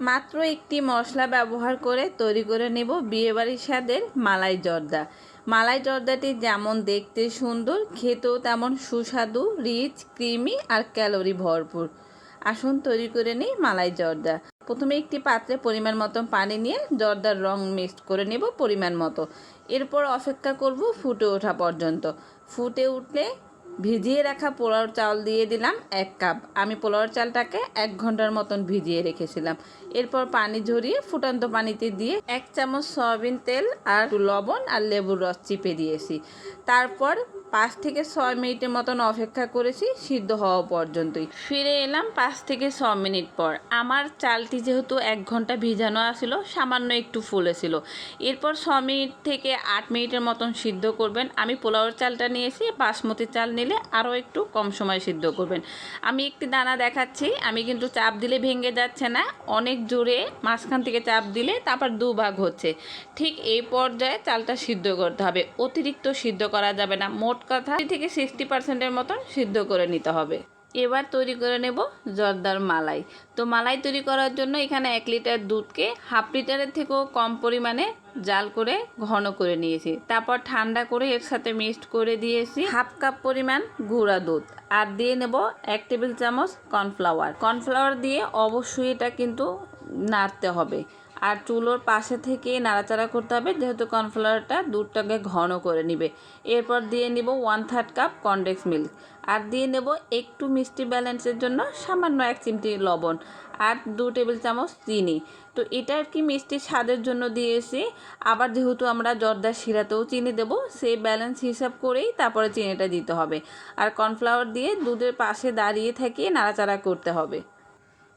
মাত্র একটি মশলা ব্যবহার করে তৈরি করে নেব বিয়েবাড়ির স্বাদের মালাই জর্দা। মালাই জর্দাটি যেমন দেখতে সুন্দর, খেতেও তেমন সুস্বাদু, রিচ, ক্রিমি আর ক্যালোরি ভরপুর। আসুন তৈরি করে নিই মালাই জর্দা। প্রথমে একটি পাত্রে পরিমাণ মতো পানি নিয়ে জর্দার রং মিক্সড করে নেব পরিমাণ মতো। এরপর অপেক্ষা করব ফুটে ওঠা পর্যন্ত। ফুটে উঠলে ভিজিয়ে রাখা পোলাওর চাল দিয়ে দিলাম এক কাপ। আমি পোলাওর চালটাকে এক ঘণ্টার মতন ভিজিয়ে রেখেছিলাম। এরপর পানি ঝরিয়ে ফুটন্ত পানিতে দিয়ে এক চামচ সয়াবিন তেল আর লবণ আর লেবুর রস চিপে দিয়েছি। তারপর পাঁচ থেকে ছয় মিনিটের মতন অপেক্ষা করেছি, সিদ্ধ হওয়া পর্যন্তই। ফিরে এলাম পাঁচ থেকে ছ মিনিট পর। আমার চালটি যেহেতু এক ঘণ্টা ভিজানো আসছিল সামান্য একটু ফুলেছিল এরপর ছ মিনিট থেকে আট মিনিটের মতন সিদ্ধ করবেন। আমি পোলাওর চালটা নিয়েছি, বাসমতি চাল নিলে আরও একটু কম সময় সিদ্ধ করবেন। আমি একটি দানা দেখাচ্ছি, আমি কিন্তু চাপ দিলে ভেঙে যাচ্ছে না। অনেক জোরে মাঝখান থেকে চাপ দিলে তারপর দুভাগ হচ্ছে। ঠিক এই পর্যায়ে চালটা সিদ্ধ করতে হবে। অতিরিক্ত সিদ্ধ করা যাবে না, মোট কথা থেকে সিক্সটি পার্সেন্টের মতন সিদ্ধ করে নিতে হবে। এবার তৈরি করে নেব জর্দার মালাই। তো মালাই তৈরি করার জন্য এখানে এক লিটার দুধকে হাফ লিটারের থেকেও কম পরিমাণে জাল করে ঘন করে নিয়েছি। তারপর ঠান্ডা করে এর সাথে মিক্সড করে দিয়েছি হাফ কাপ পরিমাণ গুঁড়া দুধ আর দিয়ে নেব এক টেবিল চামচ কর্নফ্লাওয়ার। কর্নফ্লাওয়ার দিয়ে অবশ্যই এটা কিন্তু নাড়তে হবে। আর চুলোর পাশে থেকে নাড়াচাড়া করতে হবে, যেহেতু কর্নফ্লাওয়ারটা দুধটাকে ঘন করে নিবে। এরপর দিয়ে নিব one third cup condensed milk আর দিয়ে নেব একটু মিষ্টি ব্যালেন্সের জন্য সামান্য এক চিমটি লবণ আর দু টেবিল চামচ চিনি। তো এটা আর কি মিষ্টি স্বাদের জন্য দিয়েছি। আবার যেহেতু আমরা জর্দার শিরাতেও চিনি দেব, সেই ব্যালেন্স হিসাব করেই তারপরে চিনিটা দিতে হবে। আর কর্নফ্লাওয়ার দিয়ে দুধের পাশে দাঁড়িয়ে থেকে নাড়াচাড়া করতে হবে।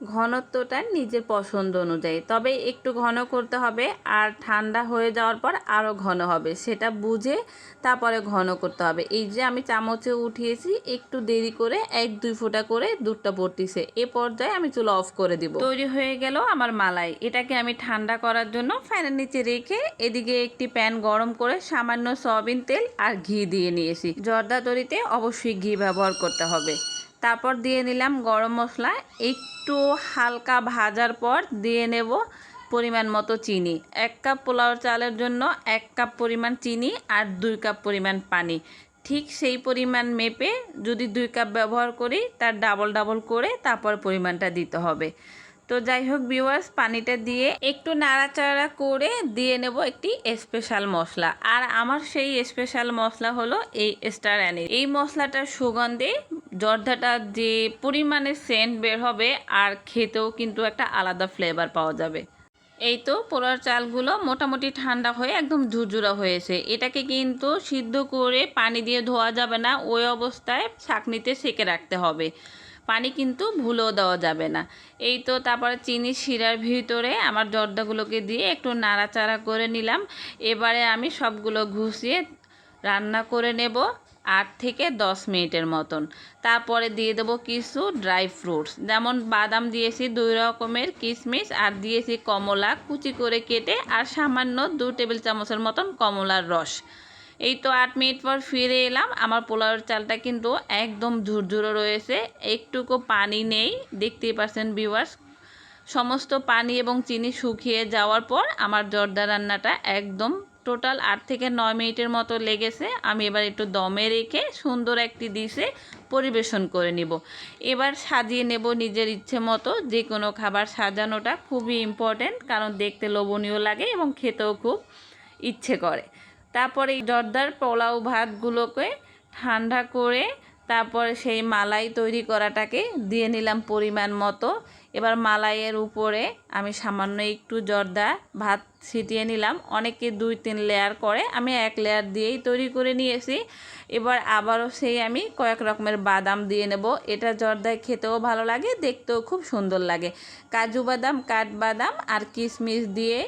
ঘনত্বটা নিজের পছন্দ অনুযায়ী। তবে একটু ঘন করতে হবে আর ঠান্ডা হয়ে যাওয়ার পর আরও ঘন হবে। সেটা বুঝে তারপরে ঘন করতে হবে। এই যে আমি চামচে উঠিয়েছি, একটু দেরি করে এক, দুই ফোঁটা করে দুধটা পড়তিছে এ পর্যায়ে আমি চুলো অফ করে দিব। তৈরি হয়ে গেল আমার মালাই। এটাকে আমি ঠান্ডা করার জন্য ফ্যানের নিচে রেখে এদিকে একটি প্যান গরম করে সামান্য সয়াবিন তেল আর ঘি দিয়ে নিয়েছি। জর্দা তৈরিতে অবশ্যই ঘি ব্যবহার করতে হবে। তারপর দিয়ে নিলাম গরম মশলা। একটু হালকা ভাজার পর দিয়ে নেব পরিমাণ মতো চিনি। এক কাপ পোলাও চালের জন্য এক কাপ পরিমাণ চিনি আর দুই কাপ পরিমাণ পানি। ঠিক সেই পরিমাণ মেপে যদি দুই কাপ ব্যবহার করি, তার ডাবল ডাবল করে তারপর পরিমাণটা দিতে হবে। তো যাই হোক ভিউয়ার্স পানিটা দিয়ে একটু নাড়াচাড়া করে দিয়ে নেব একটি স্পেশাল মশলা। আর আমার সেই স্পেশাল মশলা হলো এই স্টার অ্যানি এই মশলাটার সুগন্ধে জর্দাটা যে পরিমাণে সেন্ট বের হবে আর খেতেও কিন্তু একটা আলাদা ফ্লেভার পাওয়া যাবে। এই তো পোলার চালগুলো মোটামুটি ঠান্ডা হয়ে একদম ঝুরঝুরা হয়েছে। এটাকে কিন্তু সিদ্ধ করে পানি দিয়ে ধোয়া যাবে না, ওই অবস্থায় ছাঁকনিতে সেকে রাখতে হবে। পানি কিন্তু ভুলেও দেওয়া যাবে না। এই তো তারপরে চিনি শিরার ভিতরে আমার জর্দাগুলোকে দিয়ে একটু নাড়াচাড়া করে নিলাম। এবারে আমি সবগুলো ঘুষিয়ে রান্না করে নেব। আট থেকে দশ মিনিটের মতন। তারপরে দিয়ে দেবো কিছু ড্রাই ফ্রুটস। যেমন বাদাম দিয়েছি দুই রকমের কিশমিশ আর দিয়েছি কমলা, কুচি করে কেটে, আর সামান্য দু টেবিল চামচের মতন কমলার রস। এই তো আট মিনিট পর ফিরে এলাম। আমার পোলাওয়ের চালটা কিন্তু একদম ঝুরঝুরো রয়েছে। একটুকু পানি নেই, দেখতেই পাচ্ছেন ভিউয়ার্স সমস্ত পানি এবং চিনি শুকিয়ে যাওয়ার পর আমার জর্দা রান্নাটা একদম টোটাল আট থেকে নয় মিনিটের মতো লেগেছে। আমি এবার একটু দমে রেখে সুন্দর একটি ডিশে পরিবেশন করে নিব। এবার সাজিয়ে নেব নিজের ইচ্ছে মতো যে কোনো খাবার সাজানোটা খুবই ইম্পর্ট্যান্ট কারণ দেখতে লোভনীয় লাগে এবং খেতেও খুব ইচ্ছে করে। তারপরে এই জর্দার পোলাও ভাতগুলোকে ঠান্ডা করে তারপরে সেই মালাই তৈরি করাটাকে দিয়ে নিলাম পরিমাণ মতো। এবার মালাইয়ের উপরে আমি সামান্য একটু জর্দা ভাত ছিটিয়ে নিলাম। অনেকে দুই, তিন লেয়ার করে, আমি এক লেয়ার দিয়েই তৈরি করে নিয়েছি। এবার আবারও সেই আমি কয়েক রকমের বাদাম দিয়ে নেব। এটা জর্দায় খেতেও ভালো লাগে, দেখতেও খুব সুন্দর লাগে। কাজু বাদাম, কাঠবাদাম আর কিশমিশ দিয়ে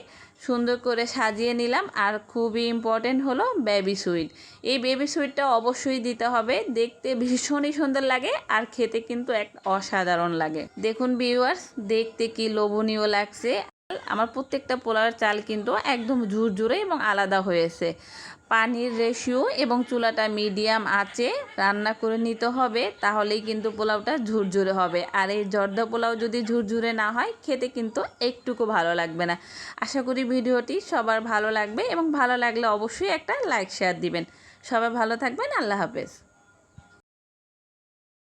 সুন্দর করে সাজিয়ে নিলাম আর খুবই ইম্পর্টেন্ট হলো বেবি সুইট এই বেবি সুইটটা অবশ্যই দিতে হবে, দেখতে ভীষণই সুন্দর লাগে আর খেতে কিন্তু এক অসাধারণ লাগে। দেখুন ভিউয়ার্স দেখতে কি লোভনীয় লাগছে? আমার প্রত্যেকটা পোলাওয়ের চাল কিন্তু একদম ঝুরঝুরে এবং আলাদা হয়েছে। পানির রেশিও এবং চুলাটা মিডিয়াম আছে, রান্না করে নিতে হবে, তাহলেই কিন্তু পোলাওটা ঝুরঝুরে হবে। আর এই জর্দা পোলাও যদি ঝুরঝুরে না হয়, খেতে কিন্তু একটুকু ভালো লাগবে না। আশা করি ভিডিওটি সবার ভালো লাগবে এবং ভালো লাগলে অবশ্যই একটা লাইক শেয়ার দিবেন। সবাই ভালো থাকবেন, আল্লাহ হাফেজ।